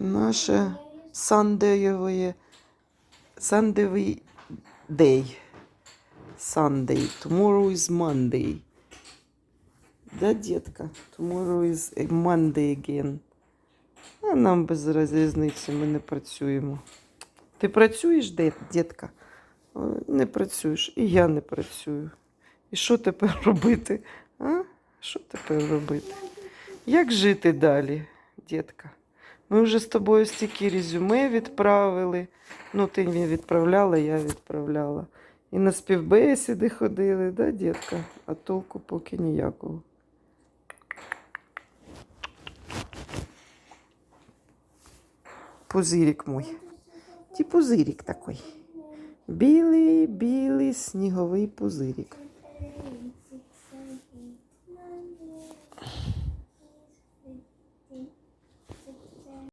наше сандеєве сандевий дей. Sunday. Tomorrow is Monday. Да, детка? Tomorrow is Monday again. А нам без різниці, ми не працюємо. Ти працюєш, дітка? Не працюєш. І я не працюю. І що тепер робити? А? Що тепер робити? Як жити далі, дітка? Ми вже з тобою стільки резюме відправили. Ну, ти відправляла, я відправляла. І на співбесіди ходили, да, дітка? А толку поки ніякого. Пузирик мой. Ті пузирик такий. Білий, білий сніговий пузирик.